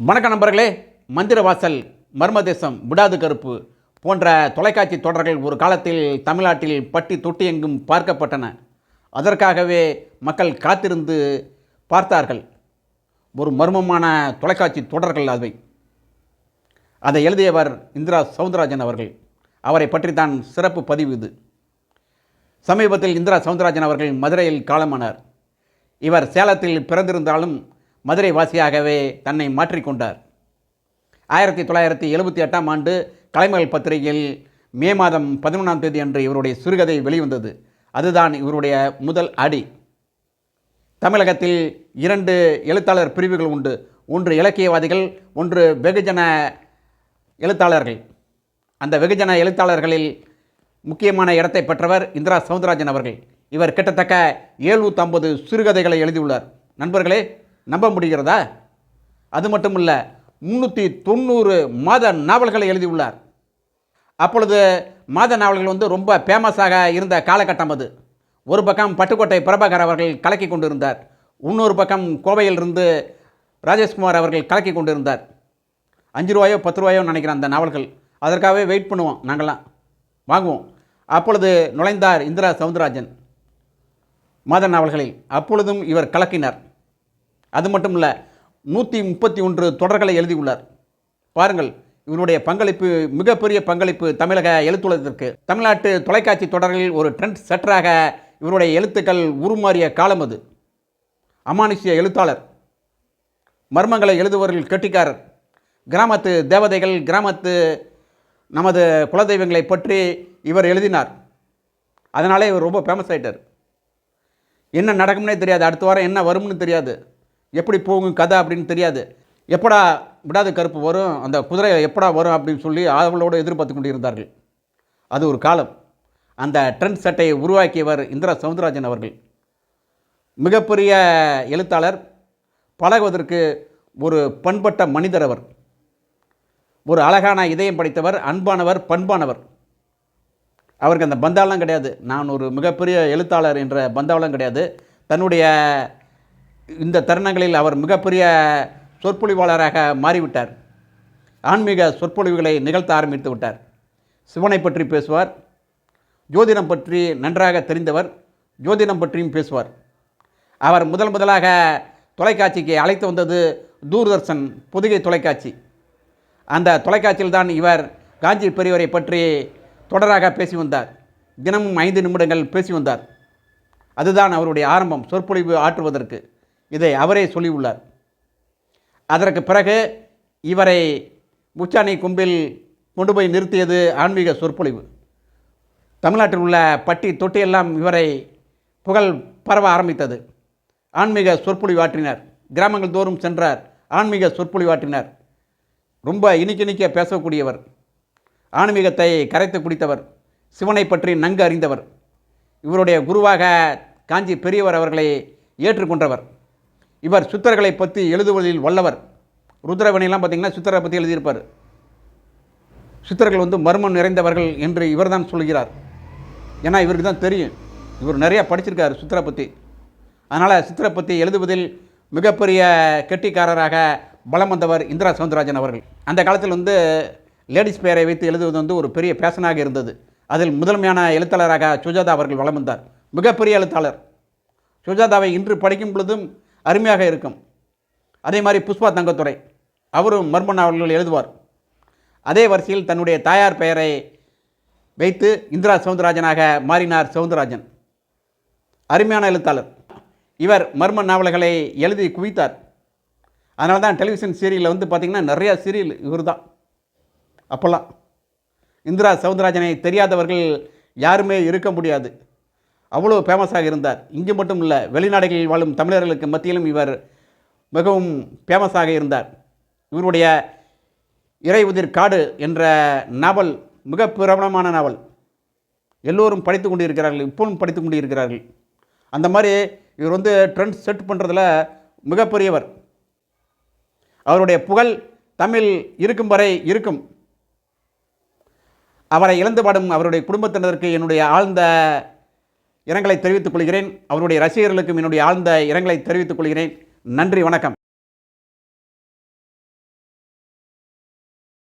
வணக்கம் நண்பர்களே மந்திரவாசல் மர்மதேசம் விடாது கருப்பு போன்ற தொலைக்காட்சி தொடர்கள் ஒரு காலத்தில் தமிழ்நாட்டில் பட்டி தொட்டி எங்கும் பார்க்கப்பட்டன. அதற்காகவே மக்கள் காத்திருந்து பார்த்தார்கள். ஒரு மர்மமான தொலைக்காட்சி தொடர்கள் அவை. அதை எழுதியவர் இந்திரா சவுந்தரராஜன் அவர்கள். அவரை பற்றி தான் சிறப்பு பதிவு இது. சமீபத்தில் இந்திரா சவுந்தரராஜன் அவர்கள் மதுரையில் காலமானார். இவர் சேலத்தில் பிறந்திருந்தாலும் மதுரை வாசியாகவே தன்னை மாற்றிக்கொண்டார் ஆயிரத்தி தொள்ளாயிரத்தி எழுபத்தி எட்டாம் ஆண்டு கலைமகள் பத்திரிகையில் மே மாதம் பதினொன்றாம் தேதி அன்று இவருடைய சிறுகதை வெளிவந்தது. அதுதான் இவருடைய முதல் அடி. தமிழகத்தில் இரண்டு எழுத்தாளர் பிரிவுகள் உண்டு. ஒன்று இலக்கியவாதிகள் ஒன்று வெகுஜன எழுத்தாளர்கள். அந்த வெகுஜன எழுத்தாளர்களில் முக்கியமான இடத்தை பெற்றவர் இந்திரா சவுந்தரராஜன் அவர்கள். இவர் கிட்டத்தக்க ஏழ்நூற்றம்பது சிறுகதைகளை எழுதியுள்ளார். நண்பர்களே நம்ப முடிகிறதா? அது மட்டும் இல்லை முந்நூற்றி தொண்ணூறு மாத நாவல்களை எழுதியுள்ளார். அப்பொழுது மாத நாவல்கள் வந்து ரொம்ப ஃபேமஸாக இருந்த காலகட்டம் அது. ஒரு பக்கம் பட்டுக்கோட்டை பிரபாகர் அவர்கள் கலக்கி கொண்டிருந்தார். இன்னொரு பக்கம் கோவையிலிருந்து ராஜேஷ்குமார் அவர்கள் கலக்கி கொண்டிருந்தார். அஞ்சு ரூபாயோ பத்து ரூபாயோ நினைக்கிறேன் அந்த நாவல்கள். அதற்காகவே வெயிட் பண்ணுவோம் நாங்கள்லாம். வாங்குவோம். அப்பொழுது நுழைந்தார் இந்திரா சவுந்தரராஜன் மாத நாவல்களில். அப்பொழுதும் இவர் கலக்கினார். அது மட்டும் இல்லை நூற்றி முப்பத்தி ஒன்று தொடர்களை எழுதியுள்ளார். பாருங்கள் இவருடைய பங்களிப்பு மிகப்பெரிய பங்களிப்பு தமிழக எழுத்துலகத்திற்கு. தமிழ்நாட்டு தொலைக்காட்சி தொடரில் ஒரு ட்ரெண்ட் செட்டராக இவருடைய எழுத்துக்கள் உருமாறிய காலம் அது. அமானுஷ்ய எழுத்தாளர் மர்மங்களை எழுதுபவர்கள் கெட்டிக்காரர். கிராமத்து தேவதைகள் கிராமத்து நமது குலதெய்வங்களை பற்றி இவர் எழுதினார். அதனாலே இவர் ரொம்ப ஃபேமஸ் ஆகிட்டார் என்ன நடக்கும்னே தெரியாது அடுத்த வாரம் என்ன வரும்னு தெரியாது. எப்படி போகும் கதை அப்படின்னு தெரியாது. எப்படா விடாத கருப்பு வரும் அந்த குதிரை எப்படா வரும் அப்படின்னு சொல்லி ஆவலோடு எதிர்பார்த்து கொண்டிருந்தார்கள். அது ஒரு காலம். அந்த ட்ரெண்ட் சட்டையை உருவாக்கியவர் இந்திரா சவுந்தரராஜன் அவர்கள். மிகப்பெரிய எழுத்தாளர் பழகுவதற்கு ஒரு பண்பட்ட மனிதர் அவர். ஒரு அழகான இதயம் படைத்தவர் அன்பானவர் பண்பானவர். அவருக்கு அந்த பந்தாவெலாம் கிடையாது. நான் ஒரு மிகப்பெரிய எழுத்தாளர் என்ற பந்தாவெலாம் கிடையாது. தன்னுடைய இந்த தருணங்களில் அவர் மிகப்பெரிய சொற்பொழிவாளராக மாறிவிட்டார். ஆன்மீக சொற்பொழிவுகளை நிகழ்த்த ஆரம்பித்து விட்டார். சிவனை பற்றி பேசுவார். ஜோதிடம் பற்றி நன்றாக தெரிந்தவர் ஜோதிடம் பற்றியும் பேசுவார். அவர் முதல் முதலாக தொலைக்காட்சிக்கு அழைத்து வந்தது தூர்தர்ஷன் புதுகை தொலைக்காட்சி. அந்த தொலைக்காட்சியில் தான் இவர் காஞ்சி பெரியவரை பற்றி தொடராக பேசி வந்தார். தினமும் ஐந்து நிமிடங்கள் பேசி வந்தார். அதுதான் அவருடைய ஆரம்பம் சொற்பொழிவு ஆற்றுவதற்கு. இதை அவரே சொல்லியுள்ளார். அதற்கு பிறகு இவரை உச்சாணி கும்பில் கொண்டு போய் நிறுத்தியது ஆன்மீக சொற்பொழிவு. தமிழ்நாட்டில் உள்ள பட்டி தொட்டியெல்லாம் இவரை புகழ் பரவ ஆரம்பித்தது. ஆன்மீக சொற்பொழிவாற்றினார். கிராமங்கள் தோறும் சென்றார். ஆன்மீக சொற்பொழிவாற்றினார். ரொம்ப இனிக்க பேசக்கூடியவர். ஆன்மீகத்தை கரைத்து குடித்தவர். சிவனை பற்றி நன்கு அறிந்தவர். இவருடைய குருவாக காஞ்சி பெரியவர் அவர்களை ஏற்றுக்கொண்டவர். இவர் சுத்தர்களை பற்றி எழுதுவதில் வல்லவர். ருத்ரவணிலாம் பார்த்தீங்கன்னா சுத்தரை பற்றி எழுதியிருப்பார். சித்தர்கள் வந்து மர்மம் நிறைந்தவர்கள் என்று இவர்தான் சொல்கிறார். ஏன்னா இவருக்கு தான் தெரியும். இவர் நிறையா படிச்சிருக்கார் சித்தரை பற்றி அதனால் சித்திரை பற்றி எழுதுவதில் மிகப்பெரிய கெட்டிக்காரராக பலம் வந்தவர் இந்திரா சவுந்தரராஜன் அவர்கள். அந்த காலத்தில் வந்து லேடிஸ் பெயரை வைத்து எழுதுவது வந்து ஒரு பெரிய பேஷனாக இருந்தது. அதில் முதன்மையான எழுத்தாளராக சுஜாதா அவர்கள் வளம் வந்தார். மிகப்பெரிய எழுத்தாளர். சுஜாதாவை இன்று படிக்கும் பொழுதும் அருமையாக இருக்கும். அதே மாதிரி புஷ்பா தங்கத்துறை அவரும் மர்ம நாவல்கள் எழுதுவார். அதே வரிசையில் தன்னுடைய தாயார் பெயரை வைத்து இந்திரா சவுந்தரராஜனாக மாறினார் சவுந்தரராஜன். அருமையான எழுத்தாளர். இவர் மர்ம நாவல்களை எழுதி குவித்தார். அதனால தான் டெலிவிஷன் சீரியலில் வந்து பார்த்திங்கன்னா நிறையா சீரியல் இவர் தான் அப்போல்லாம் இந்திரா சவுந்தரராஜனை தெரியாதவர்கள் யாருமே இருக்க முடியாது. அவ்வளோ ஃபேமஸாக இருந்தார். இங்கு மட்டும் இல்லை வெளிநாடுகளில் வாழும் தமிழர்களுக்கு மத்தியிலும் இவர் மிகவும் ஃபேமஸாக இருந்தார். இவருடைய இறை உதிர் காடு என்ற நாவல் மிக பிரபலமான நாவல். எல்லோரும் படித்து கொண்டிருக்கிறார்கள் இப்போவும் படித்து கொண்டிருக்கிறார்கள். அந்த மாதிரி இவர் வந்து ட்ரெண்ட் செட் பண்ணுறதுல மிகப்பெரியவர். அவருடைய புகழ் தமிழ் இருக்கும் வரை இருக்கும். அவரை இழந்து பாடும் அவருடைய குடும்பத்தினருக்கு என்னுடைய ஆழ்ந்த இரங்கலை தெரிவித்துக் கொள்கிறேன். அவருடைய ரசிகர்களுக்கும் என்னுடைய ஆழ்ந்த இரங்கலை தெரிவித்துக் கொள்கிறேன். நன்றி வணக்கம்.